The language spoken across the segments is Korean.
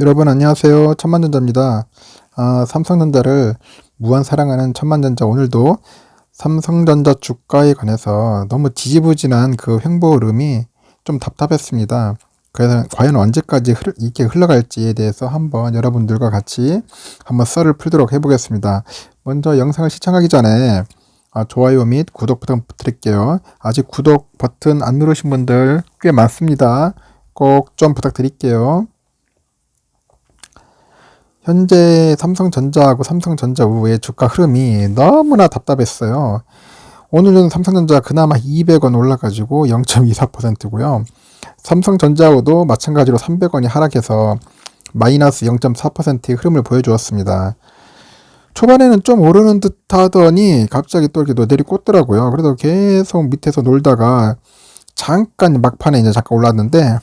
여러분 안녕하세요. 천만전자입니다. 아, 삼성전자를 무한 사랑하는 천만전자 오늘도 삼성전자 주가에 관해서 너무 지지부진한 그 횡보 흐름이 좀 답답했습니다. 그래서 과연 언제까지 흐, 이게 흘러갈지에 대해서 한번 여러분들과 같이 한번 썰을 풀도록 해보겠습니다. 먼저 영상을 시청하기 전에 아, 좋아요 및 구독 부탁드릴게요. 아직 구독 버튼 안 누르신 분들 꽤 많습니다. 꼭 좀 부탁드릴게요. 현재 삼성전자하고 삼성전자 우의 주가 흐름이 너무나 답답했어요. 오늘은 삼성전자 그나마 200원 올라가지고 0.24%고요. 삼성전자하고도 마찬가지로 300원이 하락해서 마이너스 0.4%의 흐름을 보여주었습니다. 초반에는 좀 오르는 듯 하더니 갑자기 또 이렇게 내리 꽂더라고요. 그래서 계속 밑에서 놀다가 잠깐 막판에 이제 잠깐 올랐는데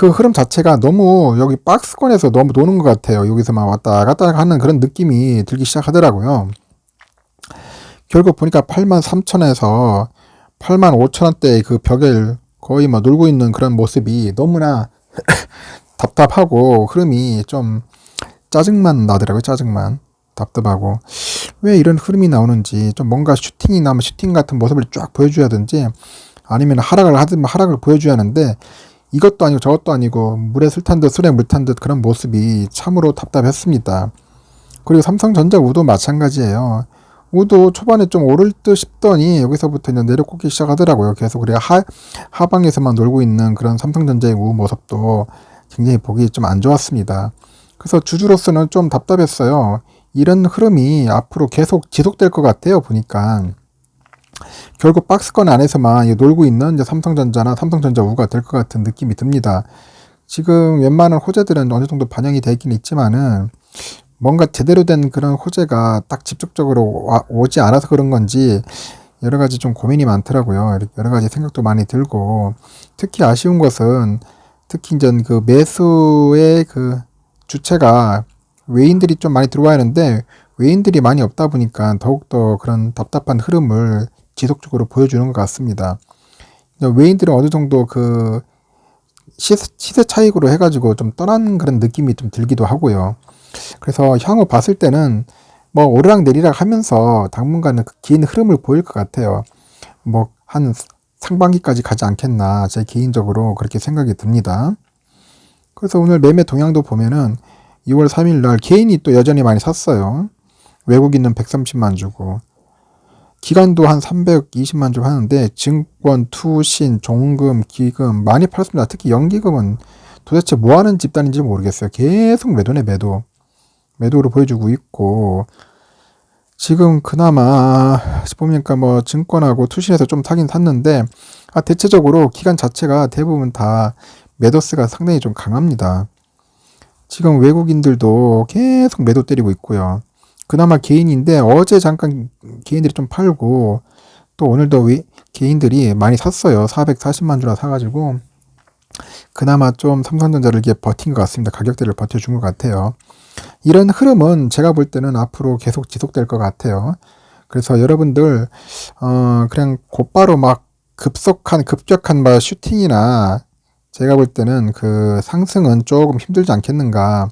그 흐름 자체가 너무 여기 박스권에서 너무 노는 것 같아요. 여기서만 왔다 갔다 하는 그런 느낌이 들기 시작하더라고요. 결국 보니까 8만 3천에서 8만 5천 원대의 그 벽을 거의 막 놀고 있는 그런 모습이 너무나 답답하고 흐름이 좀 짜증만 나더라고요. 짜증만. 답답하고 왜 이런 흐름이 나오는지 좀 뭔가 슈팅이 나면 슈팅 같은 모습을 쫙 보여줘야든지 아니면 하락을 하든 하락을 보여줘야 하는데 이것도 아니고 저것도 아니고 물에 술 탄 듯 술에 물 탄 듯 그런 모습이 참으로 답답했습니다. 그리고 삼성전자 우도 마찬가지예요. 우도 초반에 좀 오를 듯 싶더니 여기서부터 이제 내려꽂기 시작하더라고요. 계속 그래 하 하방에서만 놀고 있는 그런 삼성전자의 우 모습도 굉장히 보기 좀 안 좋았습니다. 그래서 주주로서는 좀 답답했어요. 이런 흐름이 앞으로 계속 지속될 것 같아요. 보니까 결국 박스권 안에서만 놀고 있는 이제 삼성전자나 삼성전자 우가 될 것 같은 느낌이 듭니다. 지금 웬만한 호재들은 어느 정도 반영이 되긴 있지만은 뭔가 제대로 된 그런 호재가 딱 직접적으로 와, 오지 않아서 그런 건지 여러 가지 좀 고민이 많더라고요. 여러 가지 생각도 많이 들고 특히 아쉬운 것은 특히 이제 그 매수의 그 주체가 외인들이 좀 많이 들어와야 하는데 외인들이 많이 없다 보니까 더욱더 그런 답답한 흐름을 지속적으로 보여주는 것 같습니다. 외인들은 어느 정도 그 시세, 차익으로 해가지고 좀 떠난 그런 느낌이 좀 들기도 하고요. 그래서 향후 봤을 때는 뭐 오르락 내리락 하면서 당분간은 그 긴 흐름을 보일 것 같아요. 뭐 한 상반기까지 가지 않겠나 제 개인적으로 그렇게 생각이 듭니다. 그래서 오늘 매매 동향도 보면은 6월 3일 날 개인이 또 여전히 많이 샀어요. 외국인은 130만 주고 기간도 한 320만 주 하는데 증권, 투신, 종금, 기금 많이 팔았습니다. 특히 연기금은 도대체 뭐 하는 집단인지 모르겠어요. 계속 매도네 매도. 매도로 보여주고 있고 지금 그나마 보니까 뭐 증권하고 투신에서 좀 사긴 샀는데 아 대체적으로 기간 자체가 대부분 다 매도세가 상당히 좀 강합니다. 지금 외국인들도 계속 매도 때리고 있고요. 그나마 개인인데 어제 잠깐 개인들이 좀 팔고 또 오늘도 위, 개인들이 많이 샀어요. 440만 주나 사가지고 그나마 좀 삼성전자를 이게 버틴 것 같습니다. 가격대를 버텨준 것 같아요. 이런 흐름은 제가 볼 때는 앞으로 계속 지속될 것 같아요. 그래서 여러분들 어 그냥 곧바로 막 급속한 급격한 뭐 슈팅이나 제가 볼 때는 그 상승은 조금 힘들지 않겠는가.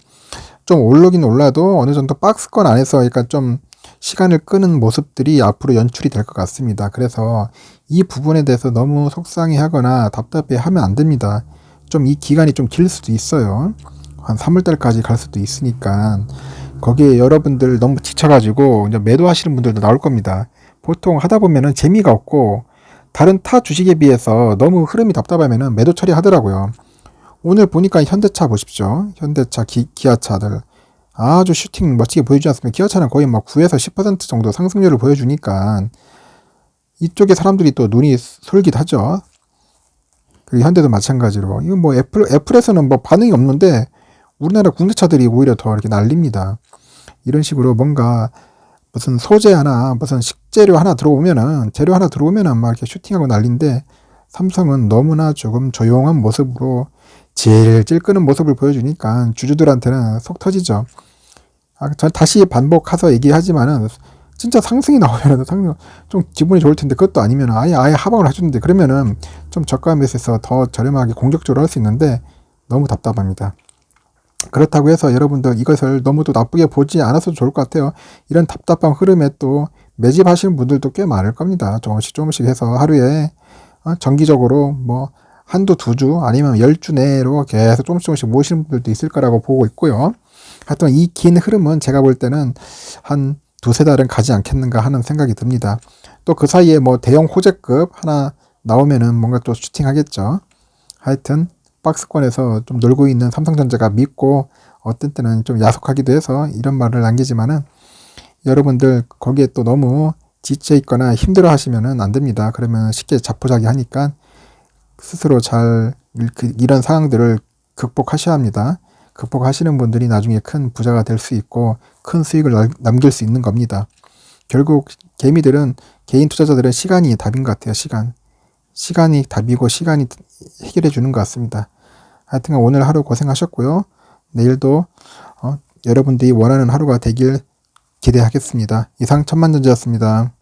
좀 오르긴 올라도 어느 정도 박스권 안에서 그러니까 좀 시간을 끄는 모습들이 앞으로 연출이 될 것 같습니다. 그래서 이 부분에 대해서 너무 속상해 하거나 답답해 하면 안 됩니다. 좀 이 기간이 좀 길 수도 있어요. 한 3월달까지 갈 수도 있으니까 거기에 여러분들 너무 지쳐가지고 이제 매도하시는 분들도 나올 겁니다. 보통 하다 보면은 재미가 없고 다른 타 주식에 비해서 너무 흐름이 답답하면은 매도 처리하더라고요. 오늘 보니까 현대차 보십시오. 현대차, 기, 기아차들 아주 슈팅 멋지게 보여주지 않습니까? 기아차는 거의 막 9에서 10% 정도 상승률을 보여주니까 이쪽에 사람들이 또 눈이 솔깃하죠. 그리고 현대도 마찬가지로 이거 뭐 애플 애플에서는 뭐 반응이 없는데 우리나라 국내 차들이 오히려 더 이렇게 날립니다. 이런 식으로 뭔가 무슨 소재 하나 무슨 식재료 하나 들어오면은 재료 하나 들어오면은 막 이렇게 슈팅하고 난린데 삼성은 너무나 조금 조용한 모습으로 질질 끄는 모습을 보여주니까 주주들한테는 속 터지죠. 아, 전 다시 반복해서 얘기하지만은 진짜 상승이 나오면 상승 좀 기분이 좋을 텐데 그것도 아니면 아예 아예 하방을 해주는데 그러면은 좀 저가 매수해서 더 저렴하게 공격적으로 할 수 있는데 너무 답답합니다. 그렇다고 해서 여러분들 이것을 너무도 나쁘게 보지 않아도 좋을 것 같아요. 이런 답답한 흐름에 또 매집하시는 분들도 꽤 많을 겁니다. 조금씩 조금씩 해서 하루에 어, 정기적으로 뭐 한두 두 주 아니면 열 주 내로 계속 조금씩 조금씩 모시는 분들도 있을 거라고 보고 있고요. 하여튼 이 긴 흐름은 제가 볼 때는 한 두세 달은 가지 않겠는가 하는 생각이 듭니다. 또 그 사이에 뭐 대형 호재급 하나 나오면은 뭔가 또 슈팅하겠죠. 하여튼 박스권에서 좀 놀고 있는 삼성전자가 믿고 어떤 때는 좀 야속하기도 해서 이런 말을 남기지만은 여러분들 거기에 또 너무 지쳐 있거나 힘들어 하시면은 안 됩니다. 그러면 쉽게 자포자기 하니까 스스로 잘 그- 이런 상황들을 극복하셔야 합니다. 극복하시는 분들이 나중에 큰 부자가 될 수 있고 큰 수익을 남- 남길 수 있는 겁니다. 결국 개미들은 개인 투자자들은 시간이 답인 것 같아요. 시간. 시간이 답이고 시간이 해결해 주는 것 같습니다. 하여튼 오늘 하루 고생하셨고요. 내일도 어, 여러분들이 원하는 하루가 되길 기대하겠습니다. 이상 천만전자였습니다.